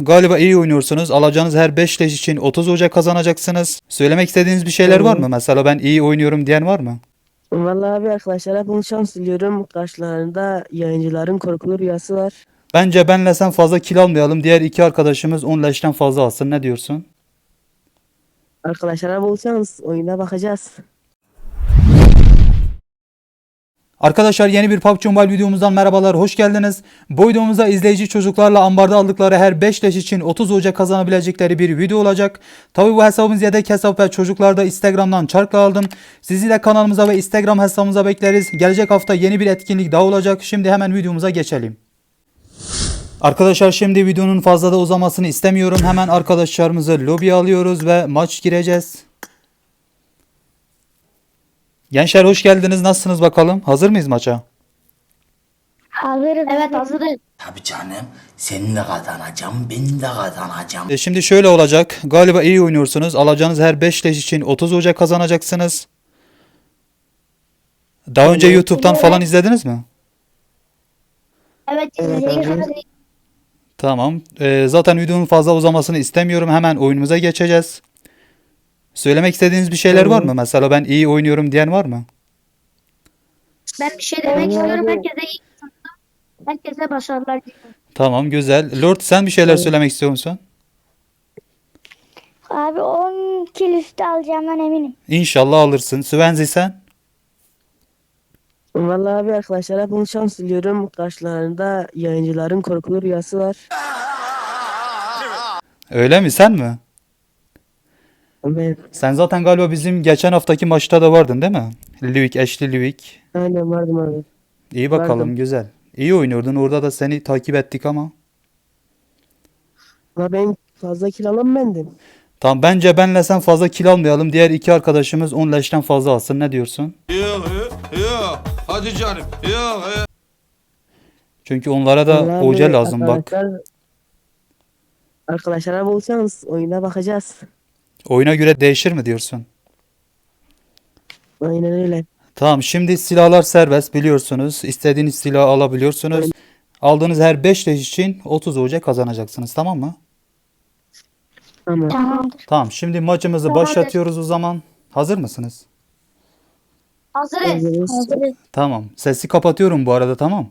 galiba iyi oynuyorsunuz. Alacağınız her 5 leş için 30 Ocak kazanacaksınız. Söylemek istediğiniz bir şeyler var mı? Mesela ben iyi oynuyorum diyen var mı? Vallahi abi arkadaşlara bunu şans diliyorum. Karşılarında yayıncıların korkulu rüyası var. Bence benle sen fazla kill almayalım. Diğer iki arkadaşımız 10 leşten fazla alsın. Ne diyorsun? Arkadaşlara bol şans. Oyuna bakacağız. Arkadaşlar yeni bir PUBG Mobile videomuzdan merhabalar, hoş geldiniz. Bu videomuzda izleyici çocuklarla ambarda aldıkları her 5 leş için 30 Ocak kazanabilecekleri bir video olacak. Tabi bu hesabımız yedek hesap ve çocuklar da Instagram'dan çarkla aldım. Sizi de kanalımıza ve Instagram hesabımıza bekleriz. Gelecek hafta yeni bir etkinlik daha olacak. Şimdi hemen videomuza geçelim. Arkadaşlar şimdi videonun fazla da uzamasını istemiyorum. Hemen arkadaşlarımızı lobiye alıyoruz ve maç gireceğiz. Gençler hoş geldiniz. Nasılsınız bakalım? Hazır mıyız maça? Hazırız. Evet hazırız. Tabii canım. Seninle kazanacağım, ben de kazanacağım. E, Şimdi şöyle olacak. Galiba iyi oynuyorsunuz. Alacağınız her 5 leş için 30 Ocak kazanacaksınız. Daha önce YouTube'dan falan izlediniz mi? Evet evet. Tamam. E, zaten videonun fazla uzamasını istemiyorum. Hemen oyunumuza geçeceğiz. Söylemek istediğiniz bir şeyler var mı? Mesela ben iyi oynuyorum diyen var mı? Ben bir şey demek istiyorum. Herkese iyi Herkese başarılar diliyorum. Tamam güzel. Lord sen bir şeyler söylemek istiyor musun? Abi 10 kil üstü alacağımdan eminim. İnşallah alırsın. Svenzi sen? Vallahi abi arkadaşlara bunu şans diliyorum. Karşılarında yayıncıların korkulu rüyası var. Öyle mi? Sen mi? Ben Sen zaten galiba bizim geçen haftaki maçta da vardın değil mi? Livik, Ashley Livik. aynen vardım abi. İyi bakalım Vardım. güzel. İyi oynuyordun. Orada da seni takip ettik ama. Ama ben fazla kill alan bendim. Tamam bence benle sen fazla kill almayalım. Diğer iki arkadaşımız 10 leşten fazla alsın. Ne diyorsun? Yok yok. Hadi canım. Yok. Çünkü onlara da hoca lazım bak. arkadaşlar- Arkadaşlara bol şans. Oyuna bakacağız. Oyuna göre değişir mi diyorsun? Aynen öyle. Tamam şimdi silahlar serbest biliyorsunuz. İstediğiniz silahı alabiliyorsunuz. Aldığınız her 5 leş için 30 hoca kazanacaksınız tamam mı? Tamam. Tamamdır. Tamam şimdi maçımızı başlatıyoruz o zaman. Hazır mısınız? Hazırız. Hazırız. Tamam. Sesi kapatıyorum bu arada tamam.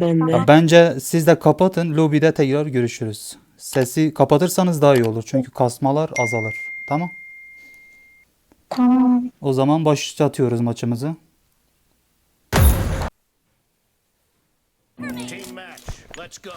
Ben de. Bence siz de kapatın. Lobide tekrar görüşürüz. Sesi kapatırsanız daha iyi olur. Çünkü kasmalar azalır. Tamam. Tamam. O zaman başlatıyoruz maçımızı. Team match. Let's go.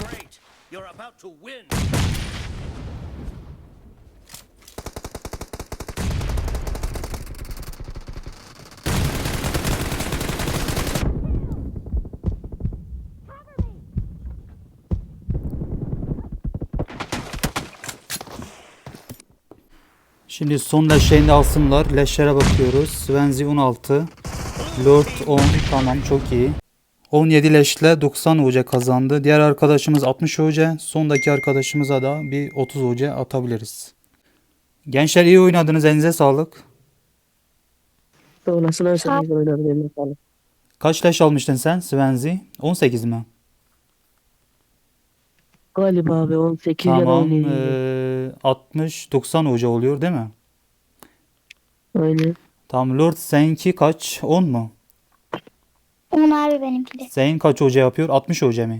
Great! You're about to win! Şimdi son leşeğini alsınlar. Leşlere bakıyoruz. Svenzi 16. Lord 10. Tamam çok iyi. 17 leşle 90 hoca kazandı. Diğer arkadaşımız 60 hoca. Sondaki arkadaşımıza da bir 30 hoca atabiliriz. Gençler iyi oynadınız. Elinize sağlık. Sağ olasın her şey güzel oynadı. Eline sağlık. Kaç leş almıştın sen Svenzi? 18 mi? Galiba abi 18 ya da Tamam. 17. eee, 60 90 hoca oluyor değil mi? Aynen. Tamam Lord seninki kaç? 10 mu? 10 abi benimki de. Senin kaç hoca yapıyor? 60 hoca mı?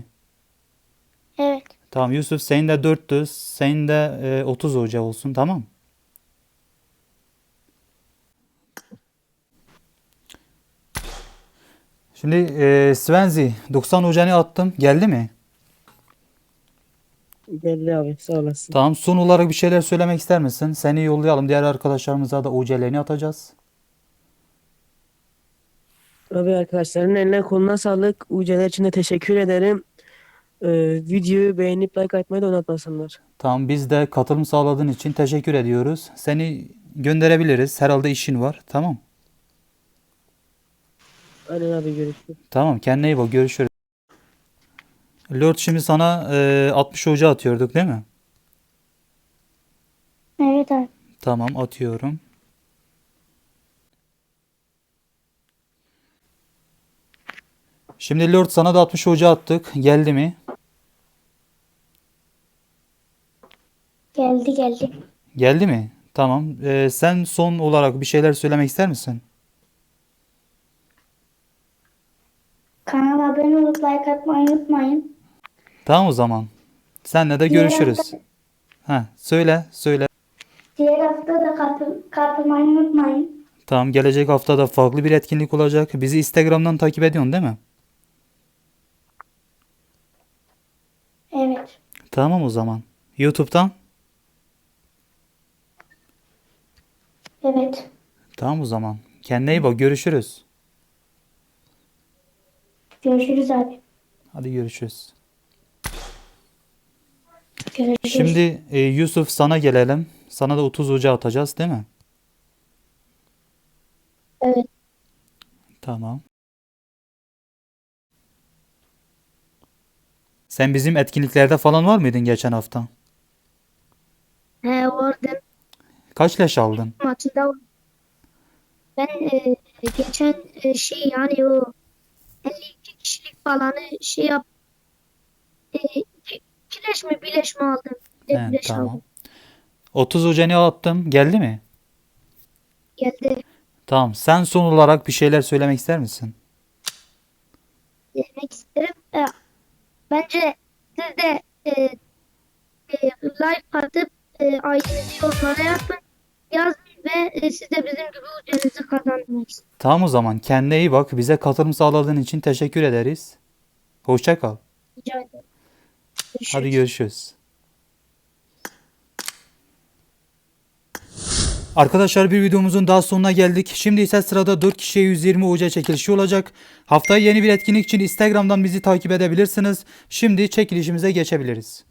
Evet. Tamam Yusuf senin de 4'tü. Senin de e, 30 hoca olsun tamam. Şimdi e, Svenzi 90 hocanı attım. Geldi mi? Geldi abi sağ olasın. Tamam son olarak bir şeyler söylemek ister misin? Seni yollayalım. Diğer arkadaşlarımıza da hocelerini atacağız. Abi arkadaşların eline koluna sağlık. UC'ler için de teşekkür ederim. Ee, videoyu beğenip like atmayı da unutmasınlar. Tamam biz de katılım sağladığın için teşekkür ediyoruz. Seni gönderebiliriz. Herhalde işin var. Tamam. Aynen abi görüşürüz. Tamam kendine iyi bak görüşürüz. Lord şimdi sana e, 60 hoca atıyorduk değil mi? Evet abi. Tamam atıyorum. Şimdi Lord sana da 60 hoca attık. Geldi mi? Geldi geldi. Geldi mi? Tamam. E, sen son olarak bir şeyler söylemek ister misin? Kanala abone olup like atmayı unutmayın. Tamam o zaman. Senle de Diğer görüşürüz. hafta- Ha, söyle, söyle. Diğer hafta da katıl katılmayı unutmayın. Tamam, gelecek hafta da farklı bir etkinlik olacak. Bizi Instagram'dan takip ediyorsun değil mi? Evet. Tamam o zaman. YouTube'dan? Evet. Tamam o zaman. Kendine iyi bak. Görüşürüz. Görüşürüz abi. Hadi görüşürüz. Görüşürüz. Şimdi e, Yusuf sana gelelim. Sana da 30 hoca atacağız değil mi? Evet. Tamam. Sen bizim etkinliklerde falan var mıydın geçen hafta? He vardım Kaç leş aldın? maçında ben e, geçen e, şey yani o 52 kişilik falanı şey yap e, iki, iki leş mi bir leş mi aldım? Bir He, leş tamam. aldım. 30 hocanı attım. Geldi mi? Geldi. Tamam. Sen son olarak bir şeyler söylemek ister misin? demek isterim. E, bence siz de e, e, like atıp e, ailenizi yorumlara yapın. Yazın ve e, siz de bizim gibi ucunuzu istiyorum. Tamam o zaman. Kendine iyi bak. Bize katılım sağladığın için teşekkür ederiz. Hoşça kal. Rica ederim. Hadi görüşürüz. Arkadaşlar bir videomuzun daha sonuna geldik. Şimdi ise sırada 4 kişiye 120 UC çekilişi olacak. Haftaya yeni bir etkinlik için Instagram'dan bizi takip edebilirsiniz. Şimdi çekilişimize geçebiliriz.